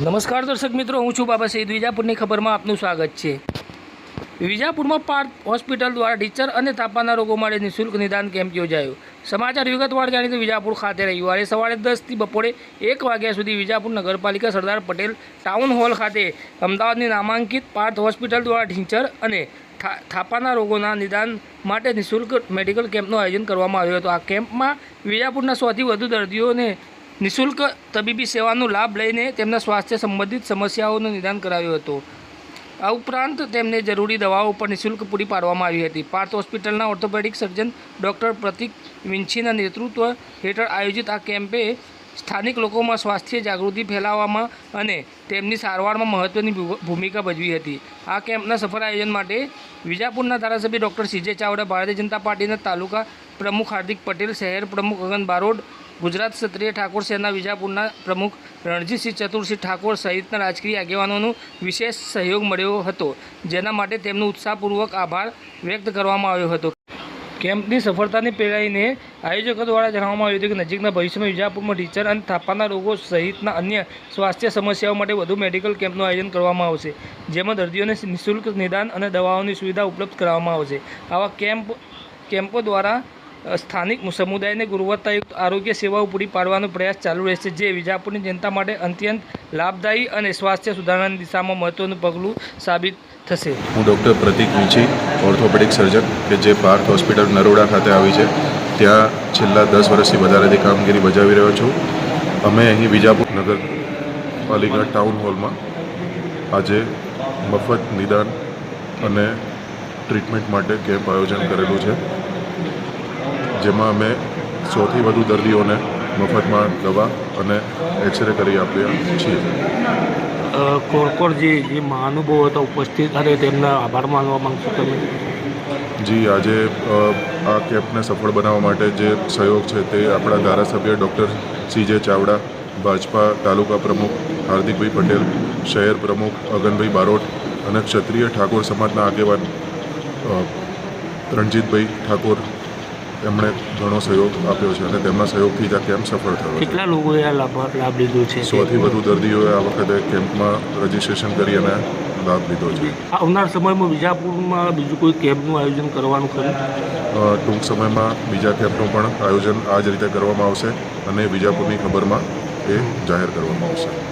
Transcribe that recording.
નમસ્કાર દર્શક મિત્રો, હું છું બાબા સઈદ વિજાપુરની ખબરમાં આપનું સ્વાગત છે. વિજાપુરમાં પાર્થ હોસ્પિટલ દ્વારા ટીચર અને તાપાના રોગો માટે નિઃશુલ્ક નિદાન કેમ્પ યોજાયો. સમાચાર વિગતવાર જાણીએ તો વિજાપુર ખાતે રવિવારે સવારે દસથી બપોરે એક વાગ્યા સુધી વિજાપુર નગરપાલિકા સરદાર પટેલ ટાઉન હોલ ખાતે અમદાવાદની નામાંકિત પાર્થ હોસ્પિટલ દ્વારા ઢીંચર અને થાપાના રોગોના નિદાન માટે નિઃશુલ્ક મેડિકલ કેમ્પનું આયોજન કરવામાં આવ્યું હતું. આ કેમ્પમાં વિજાપુરના સૌથી વધુ દર્દીઓને નિઃશુલ્ક તબીબી સેવાનો લાભ લઈને તેમના સ્વાસ્થ્ય સંબંધિત સમસ્યાઓનું નિદાન કરાવ્યું હતું. આ ઉપરાંત તેમને જરૂરી દવાઓ પણ નિઃશુલ્ક પૂરી પાડવામાં આવી હતી. પાર્થ હોસ્પિટલના ઓર્થોપેડિક સર્જન ડૉક્ટર પ્રતિક વિંછીના નેતૃત્વ હેઠળ આયોજિત આ કેમ્પે સ્થાનિક લોકોમાં સ્વાસ્થ્ય જાગૃતિ ફેલાવવામાં અને તેમની સારવારમાં મહત્ત્વની ભૂમિકા ભજવી હતી. આ કેમ્પના સફળ આયોજન માટે વિજાપુરના ધારાસભ્ય ડૉક્ટર સીજે ચાવડા, ભારતીય જનતા પાર્ટીના તાલુકા પ્રમુખ હાર્દિક પટેલ, શહેર પ્રમુખ ગગન બારોડ ગુજરાત ક્ષત્રિય ઠાકોર સેના વિજાપુરના પ્રમુખ રણજીતસિંહ ચતુરસિંહ ઠાકોર સહિતના રાજકીય આગેવાનોનો વિશેષ સહયોગ મળ્યો હતો, જેના માટે તેમનો ઉત્સાહપૂર્વક આભાર વ્યક્ત કરવામાં આવ્યો હતો. કેમ્પની સફળતાની પેળાઈને આયોજકો દ્વારા જણાવવામાં આવ્યું હતું કે નજીકના ભવિષ્યમાં વિજાપુરમાં ટીચર અને થાપાના રોગો સહિતના અન્ય સ્વાસ્થ્ય સમસ્યાઓ માટે વધુ મેડિકલ કેમ્પનું આયોજન કરવામાં આવશે, જેમાં દર્દીઓને નિઃશુલ્ક નિદાન અને દવાઓની સુવિધા ઉપલબ્ધ કરાવવામાં આવશે. આવા કેમ્પ, કેમ્પો દ્વારા સ્થાનિક સમુદાયને ગુણવત્તાયુક્ત આરોગ્ય સેવાઓ પૂરી પાડવાનો પ્રયાસ ચાલુ રહેશે, જે વિજાપુરની જનતા માટે અત્યંત લાભદાયી અને સ્વાસ્થ્ય સુધારણાની દિશામાં મહત્વનું પગલું સાબિત થશે. હું ડૉક્ટર પ્રતિક વિંછી, ઓર્થોપેડિક સર્જન, કે જે પાર્થ હોસ્પિટલ નરોડા ખાતે આવી છે. ત્યાં છેલ્લા દસ વર્ષથી વધારેથી કામગીરી બજાવી રહ્યો છું. અમે અહીં વિજાપુર નગરપાલિકા ટાઉન હોલમાં આજે મફત નિદાન અને ટ્રીટમેન્ટ માટે કેમ્પ આયોજન કરેલું છે. જેમાં અમે સૌથી વધુ દર્દીઓને મફતમાં દવા અને એક્સરે કરી આપ્યા છીએ. કોણ કોણ જે જે મહાનુભાવો હતા ઉપસ્થિત અને તેમના આભાર માનવા માગશો તમે? જી આજે આ કેમ્પને સફળ બનાવવા માટે જે સહયોગ છે તે આપણા ધારાસભ્ય doctor C J Chavda Bhajapa તાલુકા પ્રમુખ હાર્દિકભાઈ પટેલ શહેર પ્રમુખ અગનભાઈ બારોટ અને ક્ષત્રિય ઠાકોર સમાજના આગેવાન રણજીતભાઈ ઠાકોર એમણે ઘણો સહયોગ આપ્યો છે અને તેમના સહયોગથી જ આ કેમ્પ સફળ થયો છે. કેટલા લોકોએ આ લાભ લાભ લીધો છે? સૌથી વધુ દર્દીઓએ આ વખતે કેમ્પમાં રજીસ્ટ્રેશન કરી અને લાભ લીધો છે. આવનાર સમયમાં વિજાપુરમાં બીજું કોઈ કેમ્પનું આયોજન કરવાનું ખરું? ટૂંક સમયમાં બીજા કેમ્પનું પણ આયોજન આ જ રીતે કરવામાં આવશે અને વિજાપુરની ખબરમાં એ જાહેર કરવામાં આવશે.